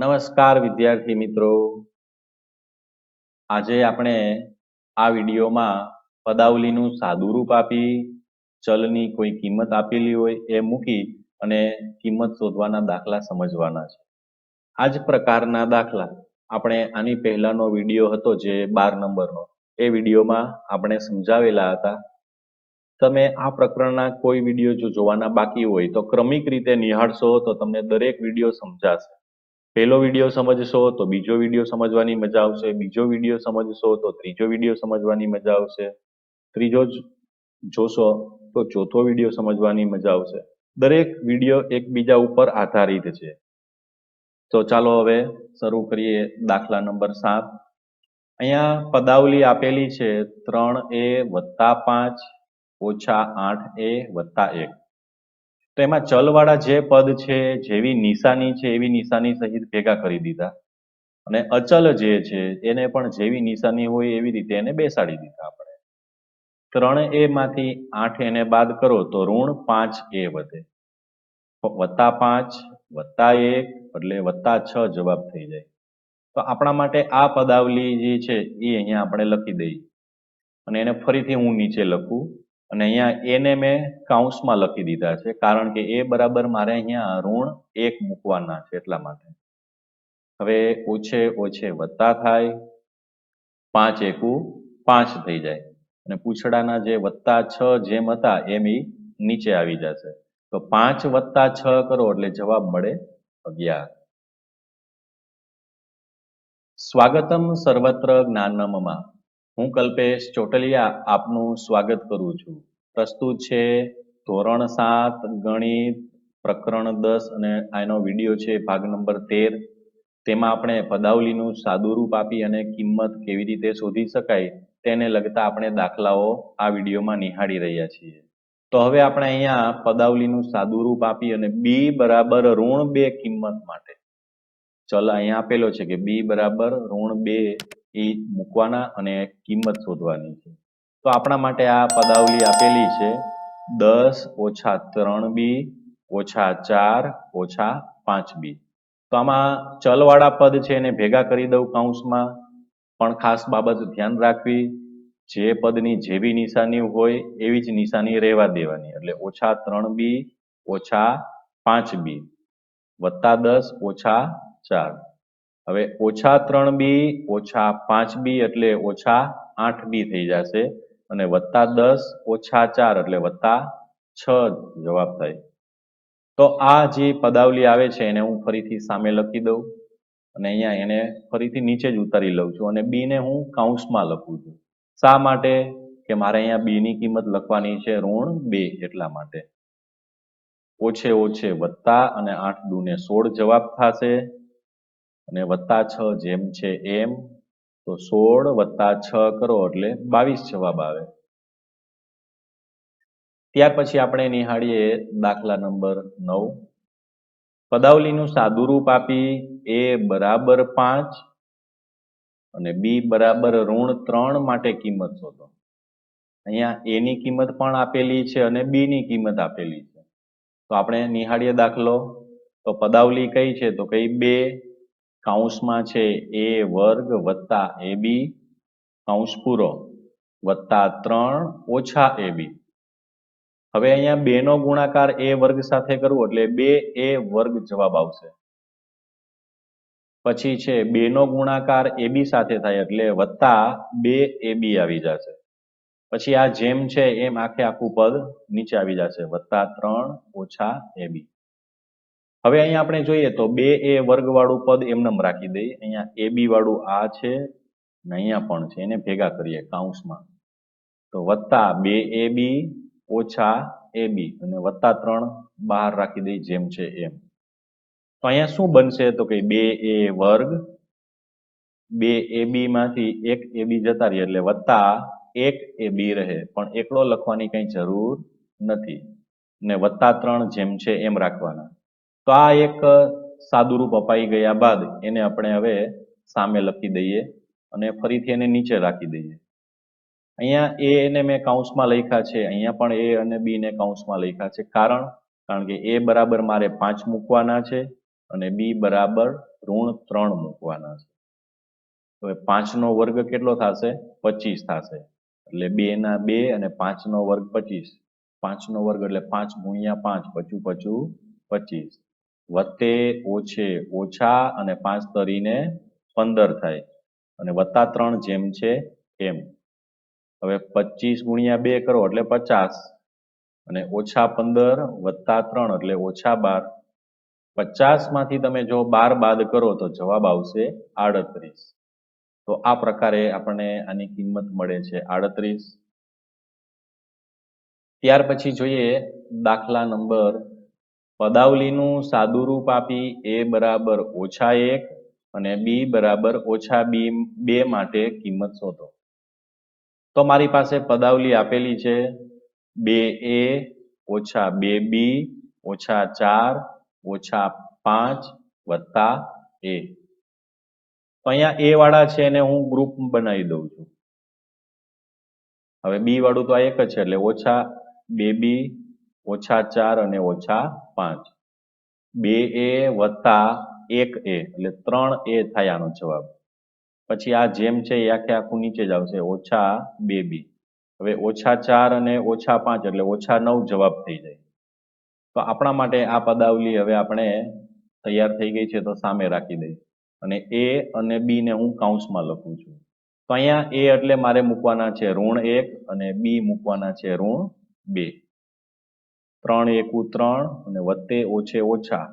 નમસ્કાર વિદ્યાર્થી મિત્રો. આજે આપણે આ વિડીયોમાં પદાવલીનું સાદું રૂપ આપી, ચલની કોઈ કિંમત આપેલી હોય એ મૂકી અને કિંમત શોધવાના દાખલા સમજવાના છે. આ જ પ્રકારના દાખલા આપણે આની પહેલાનો વીડિયો હતો જે બાર નંબરનો. એ વિડીયોમાં આપણે સમજાવેલા હતા. તમે આ પ્રકરણના કોઈ વીડિયો જો જોવાના બાકી હોય તો ક્રમિક રીતે નિહાળશો તો તમને દરેક વીડિયો સમજાશે. પહેલો વીડિયો સમજશો તો બીજો વીડિયો સમજવાની મજા આવશે, બીજો વીડિયો સમજશો તો ત્રીજો વીડિયો સમજવાની મજા આવશે. ત્રીજો જોશો તો ચોથો વીડિયો સમજવાની મજા આવશે. દરેક વીડિયો એકબીજા ઉપર આધારિત છે. તો ચાલો હવે શરૂ કરીએ દાખલા નંબર સાત. અહીંયા પદાવલી આપેલી છે ત્રણ એ વત્તા પાંચ ઓછા આઠ એ વત્તા એક. તો એમાં ચલવાળા જે પદ છે, જેવી નિશાની છે, એવી નિશાની સહિત ભેગા કરી દીધા. અને અચલ જે છે, એને પણ જેવી નિશાની હોય એવી રીતે એને બેસાડી દીધા આપણે. ત્રણ એ માંથી આઠ એને બાદ કરો તો ઋણ પાંચ એ વધે. વત્તા પાંચ, વત્તા એક, એટલે વત્તા છ જવાબ થઈ જાય. તો આપણા માટે આ પદાવલી જે છે, એ અહીંયા આપણે લખી દઈએ. અને એને ફરીથી હું નીચે લખું. અને અહીંયા એને મેં કાઉન્સમાં લખી દીધા છે, કારણ કે એ બરાબર મારે અહીંયા ઋણ એક મૂકવાના છે એટલા માટે. હવે ઓછે ઓછે વત્તા થાય, પાંચ એકુ પાંચ થઈ જાય. અને પૂછડાના જે વત્તા છ જેમ હતા એમ એ નીચે આવી જશે. તો પાંચ વત્તા છ કરો એટલે જવાબ મળે અગિયાર. સ્વાગતમ સર્વત્ર જ્ઞાનમમાં. હું કલ્પેશ ચોટલિયા આપનું સ્વાગત કરું છું. પ્રસ્તુત છે ધોરણ સાત, ગણિત, પ્રકરણ દસ અને આનો વીડિયો છે ભાગ નંબર તેર. તેમાં આપણે પદાવલીનું સાદું રૂપ આપી અને કિંમત કેવી રીતે શોધી શકાય તેને લગતા આપણે દાખલાઓ આ વિડીયોમાં નિહાળી રહ્યા છીએ. તો હવે આપણે અહીંયા પદાવલીનું સાદું રૂપ આપી અને બી બરાબર ઋણ બે કિંમત માટે. ચલ અહીંયા આપેલો છે કે બી બરાબર ઋણ બે એ મૂકવાના અને કિંમત શોધવાની છે. તો આપણા માટે આ પદાવલી આપેલી છે. દસ ઓછા ત્રણ બી ઓછા ચાર ઓછા પાંચ બી. તો આમાં ચલવાળા પદ છે એને ભેગા કરી દઉં કૌંસમાં. પણ ખાસ બાબત ધ્યાન રાખવી, જે પદની જેવી નિશાની હોય એવી જ નિશાની રહેવા દેવાની. એટલે ઓછા ત્રણ બી ઓછા પાંચ બી વત્તા દસ ઓછા ચાર. હવે ઓછા ત્રણ બી, ઓછા પાંચ બી એટલે ઓછા આઠ બી થઈ જશે. અને વત્તા દસ, ઓછા ચાર એટલે વત્તા છ જવાબ થાય. તો આ જે પદાવલી આવે છે એને હું ફરીથી સામે લખી દઉં અને અહીંયા એને ફરીથી નીચે જ ઉતારી લઉં છું અને બી ને હું કાઉન્સમાં લખું છું. શા માટે? કે મારે અહીંયા બી ની કિંમત લખવાની છે ઋણ બે એટલા માટે. ઓછે ઓછે વત્તા અને આઠ દુને સોળ જવાબ થશે. અને વત્તા છ જેમ છે એમ, તો સોળ વત્તા છ કરો એટલે બાવીસ જવાબ આવે. ત્યાર પછી આપણે નિહાળીએ દાખલા નંબર નવ. પદાવલીનું સાદુરૂપ આપી એ બરાબર પાંચ અને બી બરાબર ઋણ ત્રણ માટે કિંમત શોધો. અહીંયા એ ની કિંમત પણ આપેલી છે અને બી ની કિંમત આપેલી છે. તો આપણે નિહાળીએ દાખલો. તો પદાવલી કઈ છે? તો કઈ બે કાઉન્સમાં છે એ વર્ગ વત્તા એ બી કાઉન્સ પૂરો વત્તા ત્રણ ઓછા એ બી. હવે અહીંયા બે નો ગુણાકાર એ વર્ગ સાથે કરવો એટલે બે એ વર્ગ જવાબ આવશે. પછી છે બે નો ગુણાકાર એ બી સાથે થાય એટલે વત્તા બે એ બી આવી જશે. પછી આ જેમ છે એમ આખે આખું પદ નીચે આવી જશે. વત્તા ત્રણ ઓછા એ બી. હવે અહીંયા આપણે જોઈએ તો બે એ વર્ગ વાળું પદ એમનેમ રાખી દઈએ. અહીંયા એ બી વાળું આ છે ને અહીંયા પણ છે. એને ભેગા કરીએ કાઉન્સમાં તો વત્તા બે એ બી ઓછા એ બી અને વત્તા ત્રણ બહાર રાખી દઈએ જેમ છે એમ. તો અહીંયા શું બનશે? તો કે બે એ વર્ગ, બે એ બી માંથી એક એ બી જતા રહીએ એટલે વત્તા એક એ બી રહે. પણ એકલો લખવાની કઈ જરૂર નથી. ને વત્તા ત્રણ જેમ છે એમ રાખવાના. તો આ એક સાદુરૂપ અપાઈ ગયા બાદ એને આપણે હવે સામે લખી દઈએ અને ફરીથી એને નીચે રાખી દઈએ. અહીંયા એ એને મેં કાઉન્સમાં લખ્યા છે, અહીંયા પણ એ અને બી ને કાઉન્સમાં લખ્યા છે. કારણ કારણ કે એ બરાબર મારે પાંચ મૂકવાના છે અને બી બરાબર ઋણ ત્રણ મૂકવાના છે. હવે પાંચનો વર્ગ કેટલો થશે? પચીસ થશે. એટલે બે ના બે અને પાંચનો વર્ગ પચીસ. પાંચનો વર્ગ એટલે પાંચ ગુણ્યા પાંચ પચું પચું પચીસ. વત્તે ઓછે ઓછા અને પાંચ તરીને પંદર થાય. અને વત્તા ત્રણ જેમ છે એમ. હવે પચીસ ગુણ્યા બે કરો એટલે પચાસ. અને ઓછા પંદર, વત્તા ત્રણ એટલે ઓછા બાર. પચાસમાંથી તમે જો બાર બાદ કરો તો જવાબ આવશે આડત્રીસ. તો આ પ્રકારે આપણને આની કિંમત મળે છે આડત્રીસ. ત્યાર પછી જોઈએ દાખલા નંબર પદાવલીનું સાદુરૂપ આપી એ બરાબર ઓછા એક અને બી બરાબર ઓછા બી બે માટે કિંમત શોધો. તો મારી પાસે પદાવલી આપેલી છે. બે એ, ઓછા બે બી, ઓછા ચાર, ઓછા પાંચ વત્તા એ. તો અહીંયા એ વાળા છે એને હું ગ્રુપ બનાવી દઉં છું. હવે બી વાળું તો આ એક જ છે એટલે ઓછા બે બી, ઓછા ચાર અને ઓછા પાંચ. બે એ વત્તા એક એ, એટલે ત્રણ એ થાય આનો જવાબ. પછી આ જેમ છે એ આખે આખું નીચે જ આવશે, ઓછા બે બી. હવે ઓછા ચાર અને ઓછા પાંચ, એટલે ઓછા નવ જવાબ થઈ જાય. તો આપણા માટે આ પદાવલી હવે આપણે તૈયાર થઈ ગઈ છે તો સામે રાખી દઈ અને એ અને બી ને હું કાઉન્સમાં લખું છું. તો અહીંયા એ એટલે મારે મૂકવાના છે ઋણ એક અને બી મૂકવાના છે ઋણ બે. ત્રણ એકુ ત્રણ અને વત્તે ઓછે ઓછા.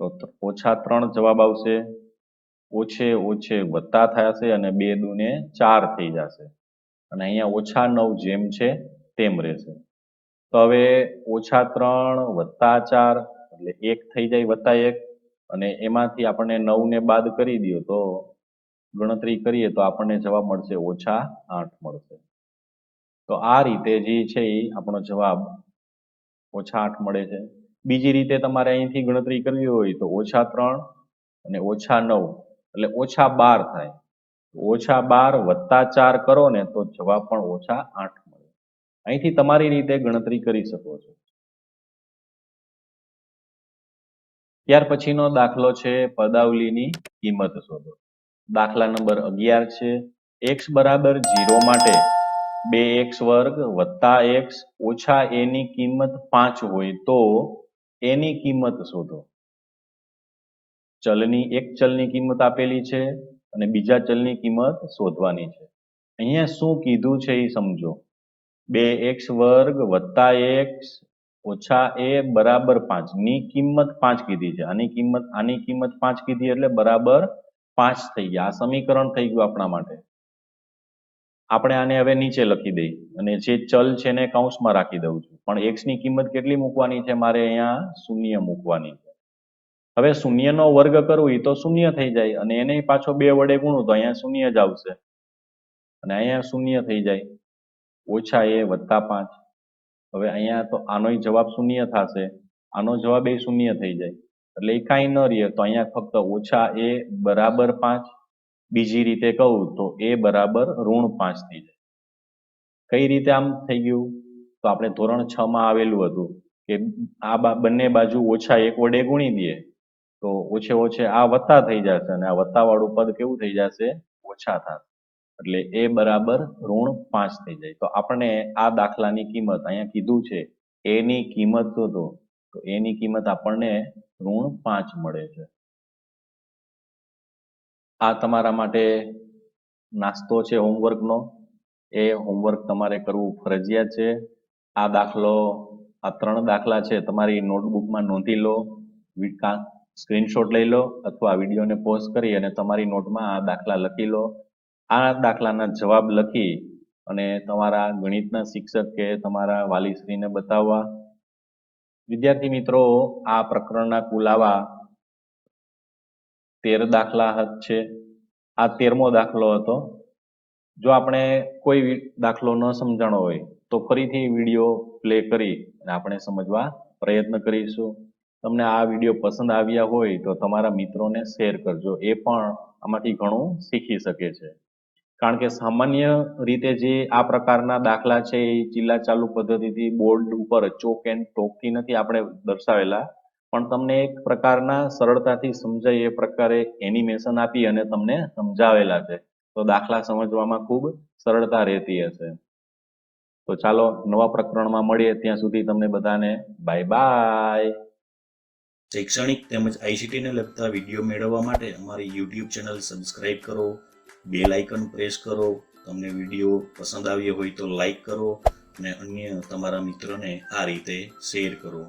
તો ઓછા ત્રણ જવાબ આવશે. ઓછે ઓછે વત્તા થશે અને બે દુને ચાર થઈ જશે. અને અહીંયા ઓછા નવ જેમ છે તેમ રહેશે. તો હવે ઓછા ત્રણ, વત્તા ચાર, એટલે એક થઈ જાય વત્તા એક. અને એમાંથી આપણને નવ ને બાદ કરી દો તો ગણતરી કરીએ તો આપણને જવાબ મળશે ઓછા આઠ મળશે. તો આ રીતે જે છે એ આપણો જવાબ ઓછા આઠ મળે છે. બીજી રીતે તમારે અહીંથી ગણતરી કરવી હોય તો ઓછા ત્રણ અને ઓછા નવ, એટલે ઓછા બાર થાય. ઓછા બાર વત્તા ચાર કરો ને તો જવાબ પણ ઓછા આઠ મળે. અહીંથી તમારી રીતે ગણતરી કરી શકો છો. ત્યાર પછીનો દાખલો છે પદાવલીની કિંમત શોધો. દાખલા નંબર અગિયાર છે. એક્સ બરાબર ઝીરો માટે બે એક્સ વર્ગ વત્તા એક્સ ઓછા એની કિંમત પાંચ હોય તો એની કિંમત શોધો. ચલની એક ચલની કિંમત આપેલી છે અને બીજા ચલની કિંમત શોધવાની છે. અહીંયા શું કીધું છે એ સમજો. બે એક્સ વર્ગ વત્તા એક્સ ઓછા એ બરાબર પાંચ. ની કિંમત પાંચ કીધી છે. આની કિંમત આની કિંમત પાંચ કીધી એટલે બરાબર પાંચ થઈ ગયા. આ સમીકરણ થઈ ગયું આપણા માટે. આપણે આને હવે નીચે લખી દઈ અને જે ચલ છે એને કૌંસમાં રાખી દઉં છું. પણ એક્સની કિંમત કેટલી મૂકવાની છે? મારે અહીંયા શૂન્ય મૂકવાની છે. હવે શૂન્યનો વર્ગ કરવું એ તો શૂન્ય થઈ જાય અને એને પાછો બે વડે ગુણું તો અહીંયા શૂન્ય જ આવશે. અને અહીંયા શૂન્ય થઈ જાય. ઓછા એ વત્તા પાંચ. હવે અહીંયા તો આનો જવાબ શૂન્ય થશે. આનો જવાબ એ શૂન્ય થઈ જાય. એટલે એ કાંઈ ન રહે, તો અહીંયા ફક્ત ઓછા એ બરાબર પાંચ. બીજી રીતે કહું તો એ બરાબર ઋણ પાંચ થઈ જાય. કઈ રીતે આમ થઈ ગયું? તો આપણે ધોરણ છ માં આવેલું હતું કે આ બંને બાજુ ઓછા એક વડે ગુણી દઈએ. તો ઓછે ઓછે આ વત્તા થઈ જશે અને આ વત્તા વાળું પદ કેવું થઈ જશે? ઓછા થશે. એટલે એ બરાબર ઋણ પાંચ થઈ જાય. તો આપણને આ દાખલાની કિંમત અહીંયા કીધું છે. એની કિંમત શોધો. તો એની કિંમત આપણને ઋણ પાંચ મળે છે. આ તમારા માટે નાસ્તો છે, હોમવર્કનો. એ હોમવર્ક તમારે કરવું ફરજિયાત છે. આ દાખલો, આ ત્રણ દાખલા છે, તમારી નોટબુકમાં નોંધી લો સ્ક્રીનશોટ લઈ લો અથવા વિડીયોને પોઝ કરી અને તમારી નોટમાં આ દાખલા લખી લો. આ દાખલાના જવાબ લખી અને તમારા ગણિતના શિક્ષક કે તમારા વાલીશ્રીને બતાવવા. વિદ્યાર્થી મિત્રો, આ પ્રકરણના કુલ આવા તેર દાખલા છે. આ તેરમો દાખલો હતો. જો આપણે કોઈ દાખલો ન સમજાણો હોય, તો ફરીથી વીડિયો પ્લે કરી અને આપણે સમજવા પ્રયત્ન કરીશું. તમને આ વીડિયો પસંદ આવ્યા હોય, તો તમારા મિત્રોને શેર કરજો. એ પણ આમાંથી ઘણું શીખી શકે છે. કારણ કે સામાન્ય રીતે જે આ પ્રકારના દાખલા છે, એ જિલ્લા ચાલુ પદ્ધતિથી બોર્ડ ઉપર ચોક એન્ડ ટોકથી નથી આપણે દર્શાવેલા. પણ તમને એક પ્રકારના સરળતાથી સમજાય એ પ્રકારે એનિમેશન આપી અને તમને સમજાવેલા છે. તો દાખલા સમજવામાં ખૂબ સરળતા રહેતી હશે. તો ચાલો નવા પ્રકરણમાં મળીએ. ત્યાં સુધી તમને બધાને બાય બાય શૈક્ષણિક તેમજ ICT ને લગતા વીડિયો મેળવવા માટે અમારી યુટ્યુબ ચેનલ સબસ્ક્રાઇબ કરો. બેલ આઇકન પ્રેસ કરો. તમને વીડિયો પસંદ આવ્યો હોય તો લાઈક કરો. અને અન્ય તમારા મિત્રોને આ રીતે શેર કરો.